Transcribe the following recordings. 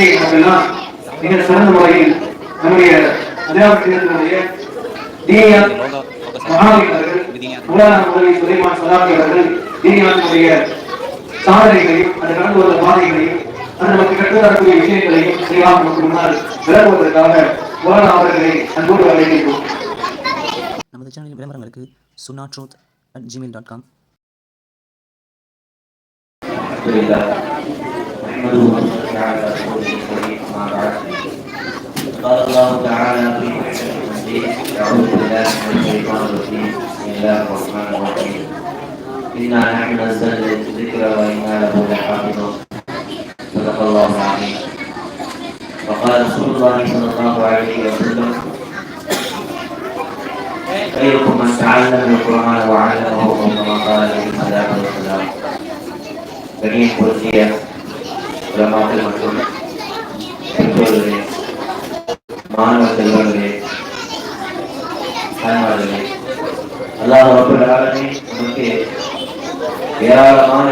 பற்றி அப்படின்னா மிக வந்த பாதைகளையும் அது நமக்கு கட்டுத்தரக்கூடிய விஷயங்களையும் தெளிவாக நமக்கு நமது சேனலின் விளம்பரங்களுக்கு Suna at Gmail dot com نحمده ونصلي على رسوله الكريم أما بعد. قال الله تعالى في كتابه المجيد أعوذ بالله من الشيطان الرجيم. بسم الله الرحمن الرحيم. إنا نحن نزلنا الذكر وإنا له لحافظون. صدق الله العظيم. وقال رسول الله صلى الله عليه وسلم خيركم من تعلم القرآن وعلمه كما قال النبي صلى الله عليه وسلم بني உலமாக்கள் மற்றும் பெற்றோர்களே மாணவ செல்வர்களே பயன்பாடுகளே அல்லாத ரப்பல் நமக்கு ஏராளமான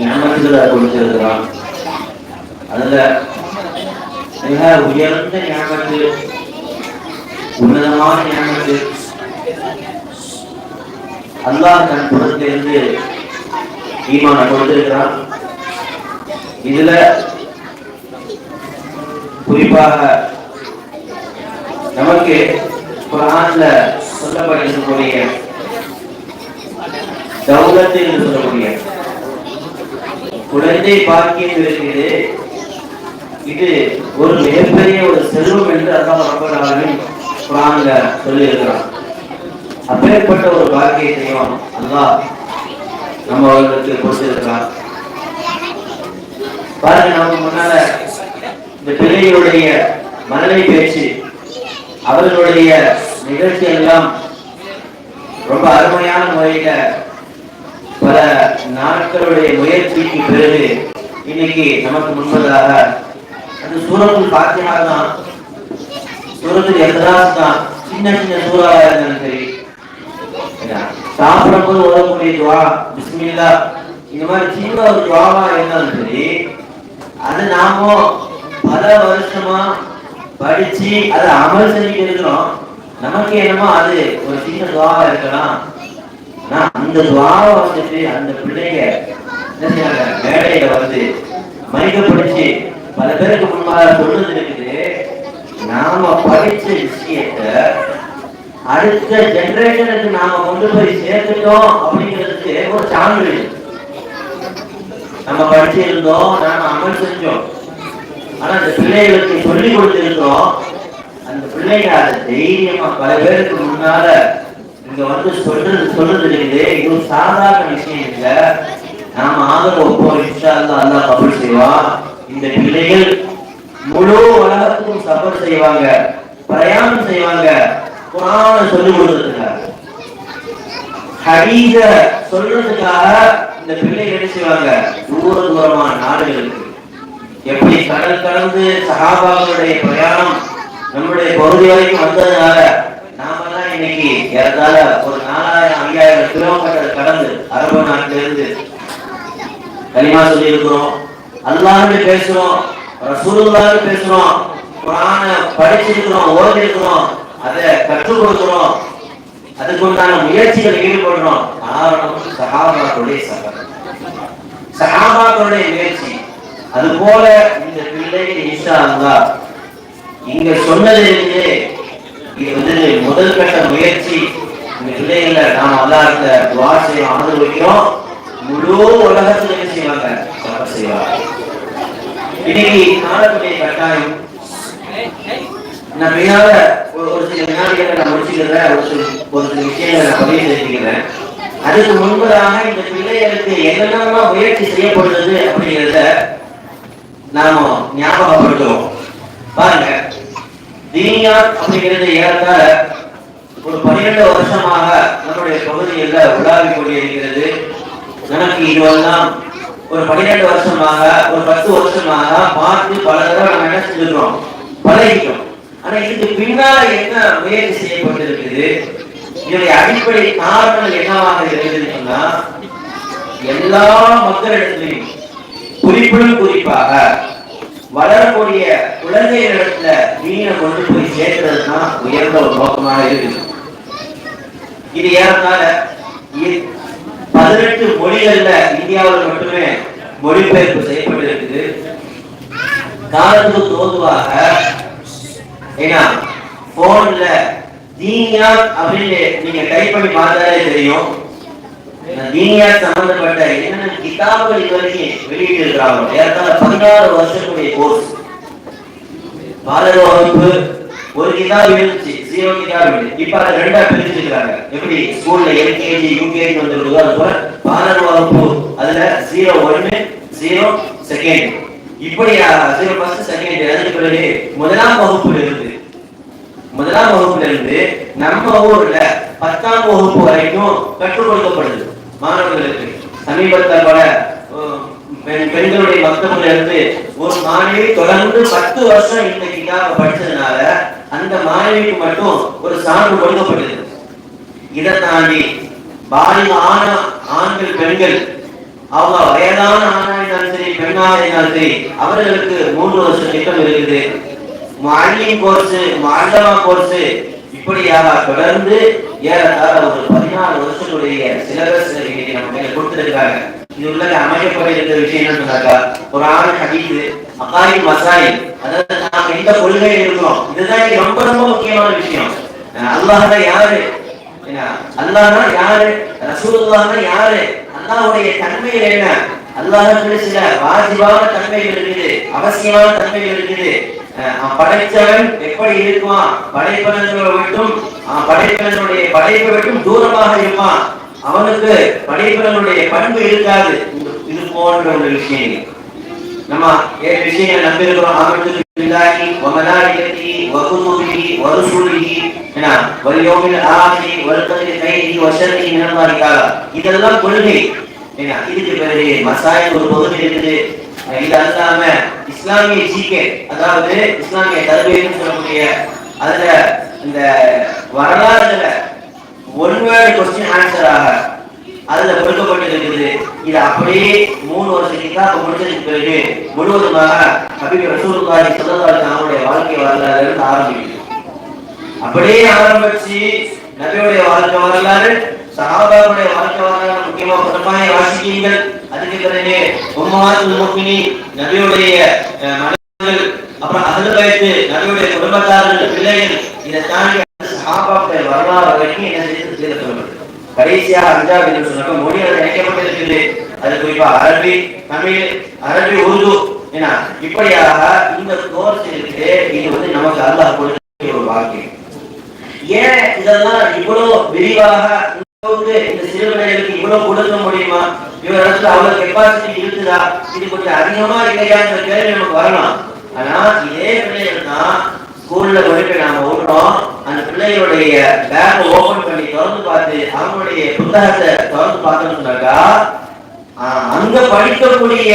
ஞானத்துகளை கொடுத்திருக்கிறான் அதுல மிக உயர்ந்த ஞானத்து உன்னதமான ஞானத்து அல்லாஹ் தன் புறத்திலிருந்து ஈமான கொடுத்திருக்கிறான். இதுல குறிப்பாக நமக்கு குரான்ல சொல்லப்பட்டிருக்கக்கூடிய தௌலத்தில் சொல்லக்கூடிய குழந்தை பாக்கியம் இருக்குது இது ஒரு மிகப்பெரிய ஒரு செல்வம் என்று அல்லாஹ் ரப்பல் ஆலமீன் குரான்ல சொல்லி இருக்கிறான் அப்பேற்பட்ட ஒரு பாக்கியத்தையும் அல்லாஹ் நம்ம அவர்களுக்கு கொடுத்திருக்கிறான். பாருங்க நமக்கு முன்னால இந்த பிள்ளைகளுடைய மனதை பேச்சு அவர்களுடைய நிகழ்ச்சி எல்லாம் ரொம்ப அருமையான முறையில பல நாட்களுடைய முயற்சிக்கு பிறகு இன்னைக்கு நமக்கு முன்பதாக அந்த சூரத்தில் பாத்தியா தான் சூரத்தில் எதிராக தான் சின்ன சின்ன சூறாவா இருந்தாலும் சரி சாப்பிடும்போது உதவக்கூடிய துவா பிஸ்மில்லா இந்த மாதிரி சின்ன ஒரு துவாவா இருந்தாலும் சரி அது நாமோ பல வருஷமா படிச்சு அதை அமல் செஞ்சுட்டு இருக்கிறோம். நமக்கு என்னமோ அது ஒரு சின்ன துவாவா இருக்கலாம். ஆனா அந்த துவாவை வந்துட்டு அந்த பிள்ளைங்க என்ன செய்யறாங்க மேடையில வந்து மையப்படுத்தி பல பேருக்கு முன்பாக சொல்றது இருக்குது நாம படிச்ச விஷயத்தை அடுத்த ஜெனரேஷனுக்கு நாம கொண்டு போய் சேர்த்துட்டோம் அப்படிங்கிறதுக்கு ஒரு சான்று நம்ம படிச்சிருந்தோம் நாம அமல் செஞ்சோம். ஆனா அந்த பிள்ளைகளுக்கு சொல்லி கொடுத்திருந்தோம் அந்த பிள்ளைங்க அதை தைரியமா பல பேருக்கு முன்னால இங்க வந்து சொல்றது சொல்றது இருக்குது. இது சாதாரண விஷயம் இல்ல. நாம ஆதரவு ஒப்போம் இன்ஷா அல்லாஹ் அல்லா கபல் செய்வான். இந்த பிள்ளைகள் முழு உலகத்துக்கும் சபர் செய்வாங்க. பிரயாணம் செய்வாங்க. குரான சொல்லி கொடுத்துருக்காங்க ஹரீத சொல்றதுக்காக இந்த பிள்ளை என்ன செய்வாங்க? தூர தூரமான நாடுகளுக்கு. எப்படி கடல் கடந்து சகாபாக்களுடைய பிரயாணம் நம்முடைய பகுதி வரைக்கும் வந்ததுனால நாமெல்லாம் இன்னைக்கு இறந்தால ஒரு நாலாயிரம் ஐயாயிரம் கிலோமீட்டர் கடந்து அரபு நாட்டில இருந்து கனிமா சொல்லி இருக்கிறோம் அல்லாருமே பேசுறோம் ரசூலுல்லாரு பேசுறோம் குரான படிச்சிருக்கிறோம் ஓதி இருக்கிறோம் அதை கற்றுக் கொடுக்கிறோம். அதுக்குண்டான முயற்சிகள் ஈடுபடுறோம். காரணம் சகாபாக்களுடைய சபர் சகாபாக்களுடைய முயற்சி. அது போல இந்த பிள்ளைகள் ஈஷா அல்லா இங்க சொன்னதிலிருந்து இது வந்து முதல் கட்ட முயற்சி. இந்த பிள்ளைகளை நாம் அல்லாஹ்ட்ட துவா செய்வோம் அனுபவிக்கிறோம். முழு உலகத்துல என்ன செய்வாங்க? சபர் செய்வாங்க. இன்னைக்கு காலத்துடைய கட்டாயம். நான் ஒரு சில வினாடிகளை நான் முடிச்சுக்கிறேன். ஒரு சில ஒரு சில விஷயங்களை நான் பதிவு செஞ்சுக்கிறேன் அதுக்கு முன்பதாக இந்த பிள்ளைகளுக்கு என்னென்னலாம் முயற்சி செய்யப்படுறது அப்படிங்கிறத நாம ஞாபகப்படுத்துவோம். பாருங்க. தீனியா அப்படிங்கிறது ஏறத்தாழ ஒரு பன்னிரெண்டு வருஷமாக நம்முடைய பகுதியில் உலாவி கொண்டிருக்கிறது. நமக்கு இதுவெல்லாம் ஒரு பன்னிரெண்டு வருஷமாக ஒரு பத்து வருஷமாக பார்த்து பல தடவை நம்ம என்ன செஞ்சிருக்கிறோம்? பழகிக்கிறோம் ஆனா இதுக்கு பின்னால என்ன முயற்சி செய்யப்பட்டிருக்குது? இதனுடைய அடிப்படை காரணங்கள் என்னவாக இருக்குதுன்னு எல்லா மக்களிடத்திலையும் குறிப்பிடும் குறிப்பாக வளரக்கூடிய குழந்தைகளிடத்துல மீனை கொண்டு போய் சேர்க்கிறது தான் உயர்ந்த ஒரு நோக்கமாக இருக்குது. இது ஏறத்தாழ இ- பதினெட்டு மொழிகள்ல இந்தியாவில் மட்டுமே மொழிபெயர்ப்பு செய்யப்பட்டிருக்குது. காலத்துக்கு தோதுவாக ஏன்னா போன்ல தீனியா அப்படின்னு நீங்க டைப் பண்ணி பார்த்தாலே தெரியும். தீனியா சம்பந்தப்பட்ட என்னென்ன கிதாபுகள் இது வரைக்கும் வெளியிட்டு இருக்கிறாங்க ஏற்கனவே பதினாறு வருஷத்துடைய கோர்ஸ் பாலக வகுப்பு ஒரு கிதாப் இருந்துச்சு ஜீரோ கிதாப் இருந்துச்சு. இப்ப அதை ரெண்டா பிரிச்சிருக்காங்க எப்படி? ஸ்கூல்ல எல்கேஜி யூகேஜி வந்துருக்கோ அது போல பாலர் வகுப்பு அதுல ஜீரோ ஒன்னு ஜீரோ செகண்ட் இப்படி ஜீரோ ஃபர்ஸ்ட் செகண்ட் அதுக்கு பிறகு முதலாம் வகுப்பு இருக்கு முதலாம் வகுப்பிலிருந்து நம்ம ஊர்ல பத்தாம் வகுப்பு வரைக்கும் கற்றுக் கொடுக்கப்படுது மாணவர்களுக்கு சமீபத்தில் கூட பெண்களுடைய மக்தபுல இருந்து ஒரு மாணவி தொடர்ந்து பத்து வருஷம் இந்த கிதாப படிச்சதுனால அந்த மாணவிக்கு மட்டும் ஒரு சான்று கொடுக்கப்படுது. இதை தாண்டி பாலிக ஆண ஆண்கள் பெண்கள் அவங்க வயதான ஆணா இருந்தாலும் சரி பெண்ணாக இருந்தாலும் சரி அவர்களுக்கு மூன்று வருஷம் திட்டம் இருக்குது. மாலியம் கோர்ஸ் மாண்டவா கோர்ஸ் இப்படியாக தொடர்ந்து ஏறத்தாழ ஒரு பதினாறு வருஷத்துடைய சிலபஸ் இன்னைக்கு நம்ம கையில கொடுத்துருக்காங்க இது உள்ள அமைக்கப்பட்டிருக்கிற விஷயம் என்ன சொன்னாக்கா ஒரு ஆண் ஹதீது அகாரி மசாயி அதாவது நாம எந்த கொள்கையில் இருக்கிறோம் இதுதான் ரொம்ப ரொம்ப முக்கியமான விஷயம். அஹ் அல்லாஹ் தான் யாரு? என்ன யாரு? ரசூலுல்லாஹ்னா யாரு? அல்லாஹ்வுடைய தன்மைகள் என்ன? அல்லாஹ் சில வாஜிபான தன்மைகள் இருக்குது அவசியமான தன்மைகள் இருக்குது. அஹ் அவன் படைச்சவன் எப்படி இருக்குவான்? படைப்பவர்களை விட்டும் அவன் படைப்பவனுடைய படைப்பை விட்டும் தூரமாக இருப்பான். அவனுக்கு படைப்பவனுடைய பண்பு இருக்காது. இது- போன்ற ஒரு விஷயங்கள் நம்ம ஏழு விஷயங்களை நம்பியிருக்கிறோம். ஆமத்து பில்லாஹி வ மலாயிகத்திஹி வ குதுபிஹி வ ருசுலிஹி என்ன வல் யௌமில் ஆஹிரி கைதி கத்ரி கைரிஹி வ ஷர்ரிஹி மினல்லாஹி தஆலா இதெல்லாம் கொள்கை. என்ன இதுக்கு பிறகு மசாயில் ஒரு பகுதி இருக்குது. இது அல்லாம இஸ்லாமிய ஜிகே அதாவது இஸ்லாமிய தர்பியன்னு சொல்லக்கூடிய அதுல இந்த வரலாறுல ஒன் வேர்டு கொஸ்டின் ஆன்சராக அதுல கொடுக்கப்பட்டிருக்கிறது இது அப்படியே மூணு வருஷத்துக்கு தான் முடிச்சதுக்கு பிறகு முழுவதுமாக ஹபீப் ரசூலுல்லாஹி ஸல்லல்லாஹு அலைஹி அவருடைய வாழ்க்கை வரலாறு இருந்து ஆரம்பிக்குது. அப்படியே ஆரம்பிச்சு நபியுடைய வாழ்க்கை வரலாறு சஹாபாவுடைய வாழ்க்கை வரலாறு முக்கியமா பிரமாய வாசிக்கீங்கள் அதுக்கு பிறகு உம்மஹாத்துல் முஃமினீன் நபியுடைய அஹ், மனைவிகள் அப்புறம் அஹ்லுல் பைத் நபியுடைய குடும்பத்தார்கள் பிள்ளைகள் இதை தாண்டி சஹாபாவுடைய வரலாறு வரைக்கும் என்ன செய்து சொல்லப்படுது கடைசியாக அஞ்சாவது என்று சொன்னாக்க மொழிகள் இணைக்கப்பட்டிருக்குது அது குறிப்பா அரபி தமிழ் அரபி உருது ஏன்னா இப்படியாக இந்த கோர்ஸ் இருக்கு இது வந்து நமக்கு அல்லாஹ் கொடுத்த ஒரு வாழ்க்கை. ஏன் இதெல்லாம் இவ்வளவு விரிவாக இந்த அளவுக்கு இந்த சிறுவர்களுக்கு இவ்வளவு கொடுக்க முடியுமா? இவரிடத்துல அவ்வளவு கெப்பாசிட்டி இருக்குதா? இது கொஞ்சம் அதிகமா இல்லையான்ற கேள்வி நமக்கு வரலாம். ஆனா இதே பிள்ளைகள் தான் ஸ்கூல்ல போயிட்டு நாம ஓடுறோம். அந்த பிள்ளைகளுடைய பேக் ஓபன் பண்ணி திறந்து பார்த்து அவங்களுடைய புத்தகத்தை திறந்து பார்த்தோம்னாக்கா ஆஹ், அங்க படிக்கக்கூடிய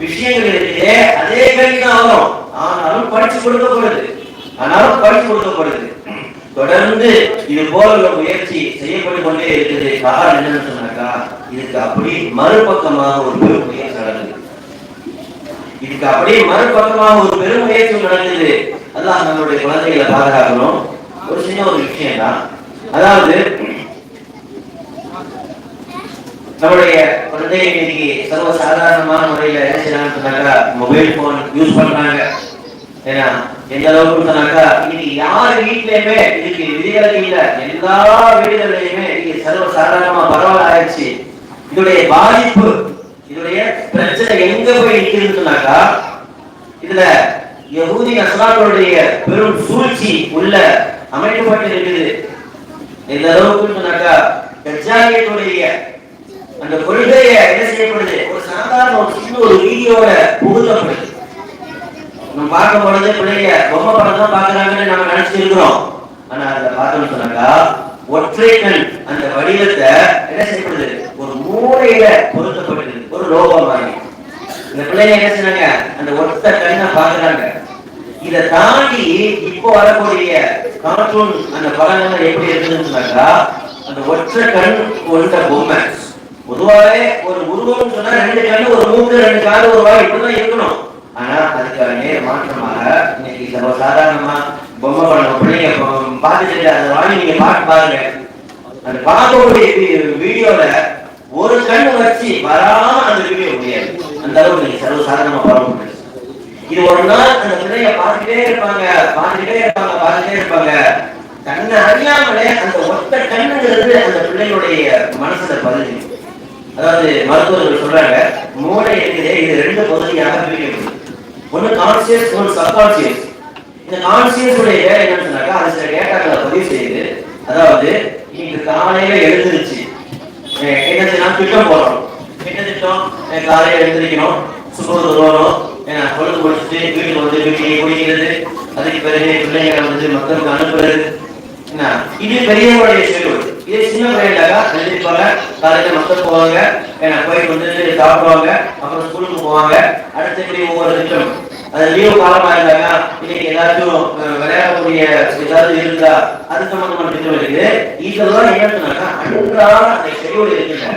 விஷயங்கள் இருக்குது அதே கேள்வி தான் வரும். ஆனாலும் படிச்சு கொடுக்கப்படுது. ஆனாலும் படிச்சு கொடுக்கப்படுது. தொடர்ந்து இது போல உள்ள முயற்சி செய்யப்பட்டு கொண்டே இருக்குது. காரணம் என்னன்னு சொன்னாக்கா இதுக்கு அப்படி மறுபக்கமாக ஒரு பெரும் முயற்சி நடந்தது இதுக்கு அப்படியே மறுபக்கமாக ஒரு பெரும் முயற்சி நடந்தது அதான் நம்மளுடைய குழந்தைகளை பாதுகாக்கணும். ஒரு சின்ன ஒரு விஷயம் தான் அதாவது நம்மளுடைய குழந்தைகள் இன்னைக்கு சர்வசாதாரணமான முறையில என்ன செய்யறாங்கன்னு சொன்னாக்கா மொபைல் போன் யூஸ் பண்றாங்க. ஏன்னா எந்த அளவுக்கு சொன்னாக்கா இன்னைக்கு யார் வீட்லயுமே இதுக்கு விதிவிலக்கு இல்ல. எல்லா வீடுகள்லயுமே இன்னைக்கு சர்வ சாதாரணமா பரவல் ஆயிடுச்சு. இதோடைய பாதிப்பு இதோடைய பிரச்சனை எங்க போய் நிக்குதுன்னு சொன்னாக்கா இதுல யகுதி அஸ்லாக்களுடைய பெரும் சூழ்ச்சி உள்ள அமைக்கப்பட்டு இருக்குது. எந்த அளவுக்கு சொன்னாக்கா தஜ்ஜாலியத்துடைய அந்த கொள்கையை என்ன செய்யப்படுது? ஒரு சாதாரண ஒரு சின்ன ஒரு வீடியோட புகுத்தப்படுது. பார்க்க பார்க்கும் பிள்ளைங்க பொம்மை படம் தான் பாக்குறாங்கன்னு நம்ம நினைச்சிட்டு இருக்கிறோம் ஆனா அதுல பார்த்தோம்னு சொன்னாக்கா ஒற்றை கண் அந்த வடிவத்தை என்ன செய்யப்படுது? ஒரு மூளையில பொருத்தப்பட்டது ஒரு ரோபம் மாதிரி. இந்த பிள்ளைங்க என்ன செய்யறாங்க அந்த ஒத்த கண்ணை பாக்குறாங்க இத தாண்டி இப்போ வரக்கூடிய கார்ட்டூன் அந்த படங்கள் எப்படி இருக்குதுன்னு சொன்னாக்கா அந்த ஒற்றை கண் கொண்ட பொம்மை. பொதுவாகவே ஒரு உருவம் சொன்னா ரெண்டு கண்ணு ஒரு மூக்கு ரெண்டு கால ஒரு வாய் இப்படிதான் இருக்கணும். ஆனா அதுக்கு நேர மாற்றமாக இன்னைக்கு சர்வ சாதாரணமா பொம்மை பண்ண பிள்ளைங்க பார்த்துட்டு அதை வாங்கி நீங்க பாட்டு பாருங்க. அந்த பார்க்கக்கூடிய வீடியோல ஒரு கண்ணு வச்சு வராம அந்த வீடியோ முடியாது. அந்த அளவுக்கு நீங்க சர்வ சாதாரணமா முடியாது. இது ஒரு நாள் அந்த பிள்ளைங்க பார்த்துட்டே இருப்பாங்க பார்த்துட்டே இருப்பாங்க பார்த்துட்டே இருப்பாங்க. கண்ணை அறியாமலே அந்த ஒத்த கண்ணுங்கிறது அந்த பிள்ளைகளுடைய மனசுல பதிஞ்சு அதாவது மருத்துவர்கள் சொல்றாங்க மூளை இருக்குது இது ரெண்டு பகுதியாக பிரிக்கப்படுது ஒண்ணு கான்சியஸ் ஒரு சப்கான்சியஸ் இந்த கான்சியஸ் உடைய வேலை என்னன்னு சொன்னாக்கா அது சில டேட்டாக்களை பதிவு செய்யுது அதாவது இன்னைக்கு காலையில எழுந்திருச்சு. அஹ் என்ன செய்யலாம் திட்டம் போறோம் என்ன திட்டம்? காலையில எழுந்திருக்கணும் சுற்றுறது போகணும் பொழுது முடிச்சுட்டு வீட்டுக்கு வந்து வீட்டிலேயே குடிக்கிறது. அதுக்கு பிறகு பிள்ளைங்களை வந்து மக்களுக்கு அனுப்புறது. இது பெரியவங்களுடைய செலவு இதே சின்ன பையன்டாக்கா எழுந்திருப்பாங்க காலையில் மக்கள் போவாங்க. அஹ் போயிட்டு வந்து சாப்பிடுவாங்க. அப்புறம் ஸ்கூலுக்கு போவாங்க. அடுத்தபடி ஒவ்வொரு திட்டம். அது லீவு காலமாக இருந்தாங்க. இன்னைக்கு ஏதாச்சும் அஹ், விளையாடக்கூடிய ஏதாவது இருந்தா அது சம்பந்தமான திட்டம் இருக்குது. இதெல்லாம் என்னன்னா அன்றாட அந்த செடியோடு இருக்குங்க.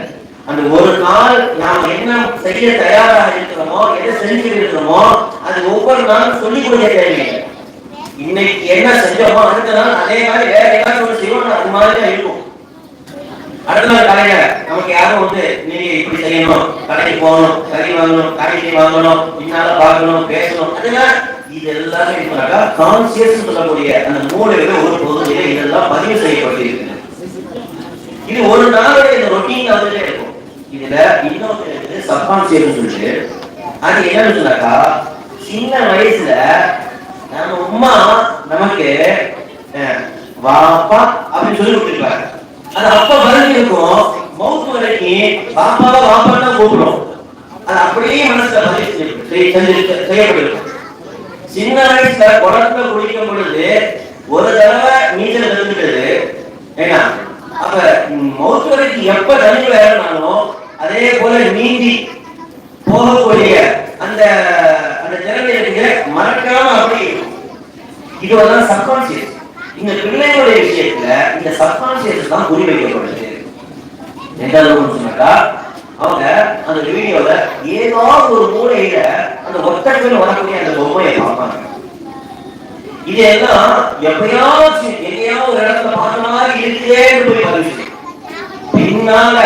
அந்த ஒரு நாள் நாம் என்ன செய்ய தயாராக இருக்கிறோமோ எதை செஞ்சுட்டு இருக்கிறோமோ அது ஒவ்வொரு நாளும் சொல்லிக் கொடுக்க தேவையில்லை. இன்னைக்கு என்ன செஞ்சோமோ அடுத்த நாள் அதே மாதிரி வேற ஏதாச்சும் ஒரு செய்வோம் அது மாதிரி தான் இருக்கும். அடுத்த நாள் காலையில நமக்கு யாரும் வந்து நீங்க இப்படி செய்யணும் கடைக்கு போகணும் கறி வாங்கணும் காய்கறி வாங்கணும் இன்னால பார்க்கணும் பேசணும் அதெல்லாம் இது எல்லாமே இப்பனாக்கா கான்சியஸ் சொல்லக்கூடிய அந்த மூளையில ஒரு பகுதியில இதெல்லாம் பதிவு செய்யப்பட்டிருக்கு இது ஒரு நாளுடைய இந்த ரொட்டீன் அதுல இருக்கும். இதுல இன்னொரு சப்கான்சியஸ் சொல்லிட்டு. அது என்னன்னு சொன்னாக்கா சின்ன வயசுல நம்ம உமா நமக்கு அஹ், வாப்பா அப்படின்னு சொல்லி கொடுத்துருக்காரு அது அப்ப வரைக்கும் இருக்கும் மவுத் வரைக்கும் பாப்பாவை வாப்பான்னு தான் கூப்பிடும் அது அப்படியே மனசுல செய்யப்பட்டிருக்கும். சின்ன வயசுல குளத்துல குளிக்கும் பொழுது ஒரு தடவை நீச்சல் கத்துக்கிட்டது ஏன்னா அப்ப மவுத் வரைக்கும் எப்ப தண்ணி வேறனாலும் அதே போல நீந்தி போகக்கூடிய அந்த அந்த திறமை இருக்கு மறக்காம அப்படி இருக்கும். இது வந்து சப்கான்சியஸ் இந்த பிள்ளைகளுடைய விஷயத்துல இந்த சப்கான்சியஸ் தான் குறிவைக்கப்படுது எந்த அளவுன்னு சொன்னாக்கா அவங்க அந்த வீடியோல ஏதாவது ஒரு மூலையில அந்த ஒத்தர்கள் வரக்கூடிய அந்த பொம்மையை பார்ப்பாங்க. இதெல்லாம் எப்படியாவது எங்கேயாவது ஒரு இடத்துல பார்த்த மாதிரி இருக்குதேன்னு போய் பதிவு பின்னால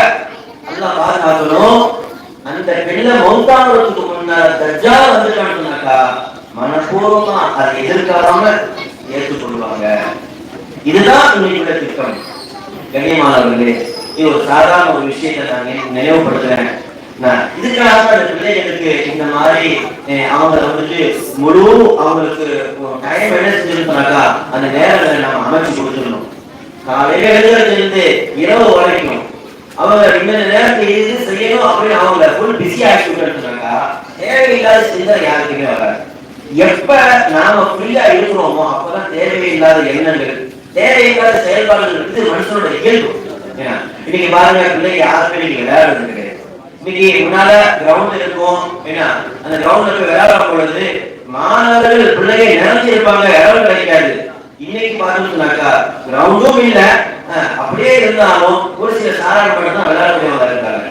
நல்லா பாதுகாக்கணும் அந்த பிள்ளை மௌத்தானதுக்கு முன்னால தஜ்ஜா வந்துட்டான்னு மனப்பூர்வமா அதை எதிர்க்காம ஏற்றுக்கொள்வாங்க. இதுதான் இன்னைக்குள்ள திட்டம். கண்ணியமானவர்களே இது ஒரு சாதாரண ஒரு விஷயத்தை நான் நினைவுபடுத்துறேன். நான் இதுக்காக அந்த பிள்ளைகளுக்கு இந்த மாதிரி அஹ், அவங்க வந்துட்டு முழு அவங்களுக்கு டைம் என்ன செஞ்சிருக்கோம்னாக்கா அந்த நேரங்களை நம்ம அமைச்சு கொடுத்துடணும். காலையில எழுதுறது இருந்து இரவு வரைக்கும் அவங்க இந்த நேரத்துல இது செய்யணும் அப்படின்னு அவங்க ஃபுல் பிஸி ஆக்கி விட்டுருக்காங்க தேவையில்லாத சிந்தனை யாருக்குமே வராது. எப்ப நாம ஃப்ரீயா இருக்கிறோமோ அப்பதான் தேவையில்லாத எண்ணங்கள் தேவையில்லாத செயல்பாடுகள் வந்து மனுஷனோட இயல்பு. இன்னைக்கு பாருங்க பிள்ளைங்க யாருமே நீங்க விளையாடுறது கிடையாது இன்னைக்கு முன்னால கிரவுண்ட் இருக்கும். ஏன்னா அந்த கிரவுண்ட்ல போய் விளையாடும் பொழுது மாணவர்கள் பிள்ளைங்க நினைச்சிருப்பாங்க இடம் கிடைக்காது. இன்னைக்கு பார்த்தோம்னாக்கா கிரவுண்டும் இல்ல. அப்படியே இருந்தாலும் ஒரு சில சாராய மட்டும் தான் விளையாடக்கூடியவங்க இருக்காங்க.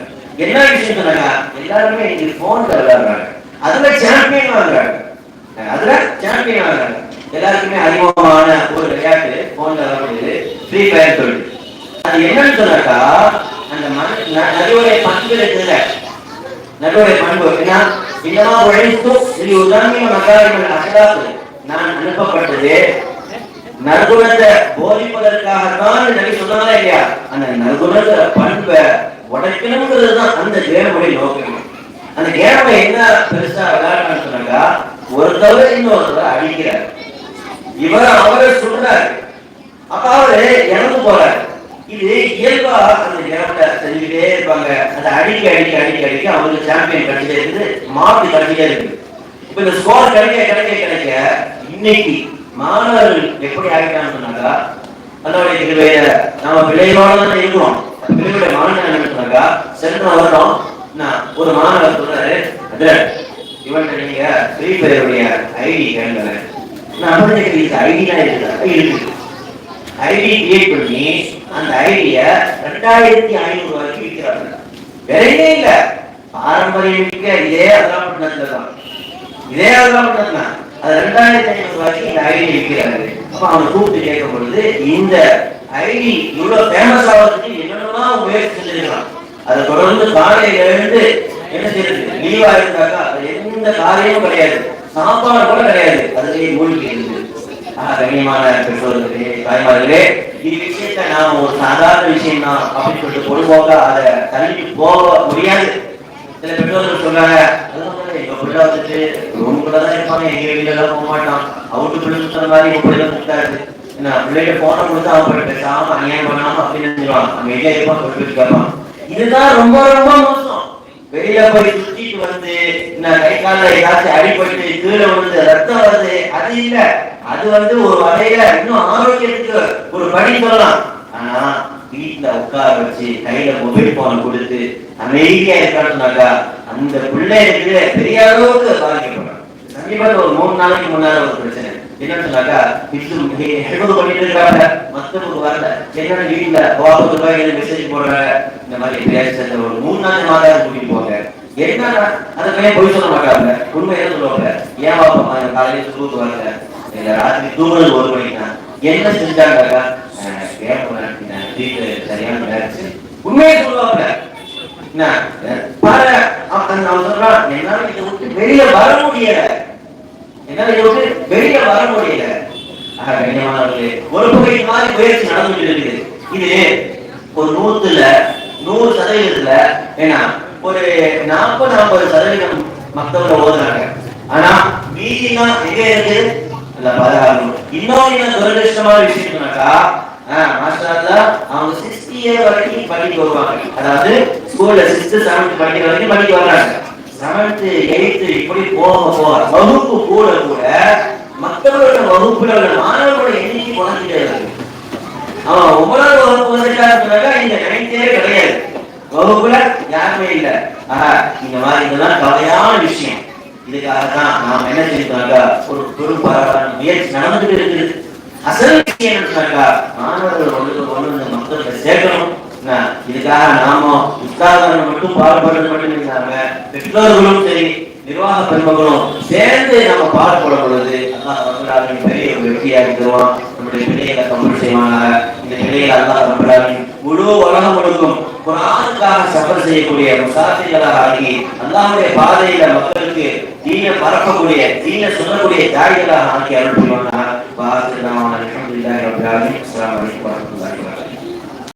என்ன விஷயம் சொன்னாங்க எல்லாருமே இன்னைக்கு போன்ல விளையாடுறாங்க. அதுல சாம்பியன் வாங்குறாங்க அதுல சாம்பியன் ஆகிறாங்க எல்லாருக்குமே அறிமுகமான ஒரு விளையாட்டு போன்ல வரக்கூடியது ஃப்ரீ ஃபயர் சொல்லி அது என்னன்னு சொன்னாக்கா அந்த மன ந- நடுவுடைய பண்பு இருக்குல்ல நடுவுடைய பண்பு. ஏன்னா இன்னமா உழைத்து இது உதாரணம் மகாரிகள் அகலாப்பு. நான் அனுப்பப்பட்டது. நற்குணத்தை போதிப்பதற்காகத்தான் நபி சொன்னாலே இல்லையா? அந்த நற்குணத்தை பண்பை உடைக்கணுங்கிறது தான் அந்த தேவனுடைய நோக்கம். அந்த கேமை என்ன பெருசா விளையாடுறான்னு சொன்னாக்கா ஒருத்தவரை இன்னொருத்தர் அடிக்கிறார். இவர் அவரை சொல்றாரு. அப்ப அவரு இறந்து போறாரு. இது இயல்பா அந்த இறப்பை செஞ்சுட்டே இருப்பாங்க. அந்த அடிக்க அடிக்க அடிக்க அடிக்க அவங்களுக்கு சாம்பியன் கிடைச்சிட்டே இருக்குது மார்க் கிடைச்சிட்டே இருக்கு. இப்ப இந்த ஸ்கோர் கிடைக்க கிடைக்க கிடைக்க இன்னைக்கு மாணவர்கள் எப்படி ஆகிட்டான்னு சொன்னாக்கா அதோடைய கிருபையில நம்ம பிள்ளைகளோட இருக்கிறோம் பிள்ளைகளுடைய மாணவன் என்ன சொன்னாக்கா சென்ற வருடம் நான் ஒரு மாணவர் சொல்றாரு அதுல இவன் நீங்க ஃப்ரீ ஃபயருடைய ஐடி கேளுங்க நான் அப்படி ஐடிலாம் இருக்குது இருக்கு ஐடி கிரியேட் பண்ணி அந்த ஐடிய ரெண்டாயிரத்தி ஐநூறு ரூபாய்க்கு விற்கிறாங்க விலையே இல்ல. பாரம்பரியம் இதே அதான் தான். இதே ஆள்தான் பண்ணலாம் அது ரெண்டாயிரத்தி ஐநூறு ரூபாய்க்கு இந்த ஐடி விற்கிறாரு அப்ப அவனை கூப்பிட்டு கேட்கும் பொழுது இந்த ஐடி இவ்வளவு ஃபேமஸ் ஆகிறதுக்கு என்னென்னமா முயற்சி செஞ்சிருக்கலாம் அதை தொடர்ந்து காலையில எழுந்து என்ன செய்யறது லீவா இருந்தாக்கா எந்த காரியமும் கிடையாது. சாப்பாடு கூட கிடையாது. அதுலயே மூழ்கி ஆஹ் கண்ணியமான பெற்றோர்களே தாய்மார்களே இது விஷயத்த நாம் ஒரு சாதாரண விஷயம் தான் அப்படின்னு சொல்லிட்டு பொதுவாக அதை தள்ளி போக முடியாது. சில பெற்றோர்கள் சொல்றாங்க எங்க பிள்ளை வந்துட்டு ரூமுக்குள்ள தான் இருப்பாங்க எங்க வீட்டுல எல்லாம் போக மாட்டான். அவுட்டு பிள்ளை சுத்துற மாதிரி எங்க பிள்ளை சுத்தாது என்ன பிள்ளைகிட்ட போன கொடுத்து அவன் பேசாம அநியாயம் பண்ணாம அப்படின்னு நினைச்சிருவான் அங்க எங்க இருப்பான் சொல்லிட்டு கேட்பான். இதுதான் ரொம்ப ரொம்ப மோசம். வெளியில போய் சுத்திட்டு வந்து நான் கை கால ஏதாச்சும் அடிபட்டு கீழே விழுந்து ரத்தம் வருது அது இல்ல. அது வந்து ஒரு வகையில இன்னும் ஆரோக்கியத்துக்கு ஒரு படி சொல்லலாம். ஆனா வீட்டுல உட்கார வச்சு கையில மொபைல் போன் கொடுத்து அமைதியா இருக்காருனாக்கா அந்த பிள்ளைகளுக்கு பெரிய அளவுக்கு பாதிக்கப்படும். சமீபத்தில் ஒரு மூணு நாளைக்கு முன்னால ஒரு பிரச்சனை. என்னன்னு சொன்னாக்கா இது எழுபது பண்ணிட்டு இருக்காங்க. மத்தவங்க வரல என்னன்னு வீட்டுல வாபத்து மெசேஜ் போடுறாங்க. இந்த மாதிரி எப்படியாச்சும் ஒரு மூணு நாள் மாதம் கூட்டிட்டு போங்க. என்ன அந்த பையன் போய் சொல்ல மாட்டாங்க? உண்மையா சொல்லுவாங்க. ஏன் காலையில ஸ்கூலுக்கு வரல. இல்ல ராத்திரி தூங்குறது ஒரு மணிக்கு என்ன செஞ்சாங்கக்கா வீட்டுல சரியான நேரத்து உண்மையை சொல்லுவாங்க. என்ன? பாரு அவன் சொல்றான் என்னால இதை விட்டு வெளிய வர முடியல. என்னால இதை விட்டு வர முடியல. ஒரு பகுதி மாதிரி முயற்சி நடந்துட்டு இருக்குது. இது ஒரு நூத்துல நூறு சதவீதத்துல ஏன்னா ஒரு நாற்பது நாற்பது சதவீதம் மக்கள் ஓதுறாங்க. ஆனா மீதிலாம் எங்க இருக்கு? அந்த பதினாறு. இன்னொரு என்ன துரதிருஷ்டமான விஷயம் சொன்னாக்கா அவங்க சிக்ஸ்த் இயர் வரைக்கும் படிக்க வருவாங்க. அதாவது ஸ்கூல்ல சிக்ஸ்த் செவன்த் படிக்கிற வரைக்கும் படிக்க வர்றாங்க. செவன்த் எயித்து இப்படி போக போக வகுப்பு கூட கூட மக்களோட வகுப்புல உள்ள மாணவர்களோட எண்ணிக்கை குறைஞ்சிட்டே இருக்கு அவன் ஒன்பதாவது வகுப்பு வந்துட்டாருனாக்கா இந்த நைன்த்தே கிடையாது. வகுப்புல யாருமே இல்ல. ஆஹா இந்த மாதிரி இதெல்லாம் கவலையான விஷயம். இதுக்காக தான் நாம என்ன செய்யறாங்க ஒரு பெரும் பரவாயில்ல முயற்சி நடந்துட்டு இருக்குது. அசல் விஷயம் என்னன்னாக்கா மாணவர்கள் ஒன்று ஒன்று இந்த மக்கள்கிட்ட சேர்க்கணும். என்ன, இதுக்காக நாம உற்சாகம் மட்டும் பாடுபடுறது மட்டும் இல்லாம பெற்றோர்களும் சரி நிர்வாக பெருமகளும் சேர்ந்து நம்ம பாடுபடும் பொழுது அல்லாஹ் பெரிய ஒரு வெற்றியாக இருக்கிறோம் நம்முடைய பிள்ளைகளை கம்பல் செய்வாங்க இந்த பிள்ளைகளை அல்லாஹ் முழு உலகம் முழுக்கும் குரானுக்காக சஃபர் செய்யக்கூடிய முசாஃபிர்களாக ஆகி அல்லாவுடைய பாதையில மக்களுக்கு தீன பரப்பக்கூடிய தீன சொல்லக்கூடிய தாய்களாக ஆக்கி அருள் புரிவாங்க வாசல் அலமதுல்லாஹி ரப்பில் ஆலமீன். அஸ்ஸலாமு அலைக்கும் வரஹ்மத்துல்லாஹி வபரகாத்துஹு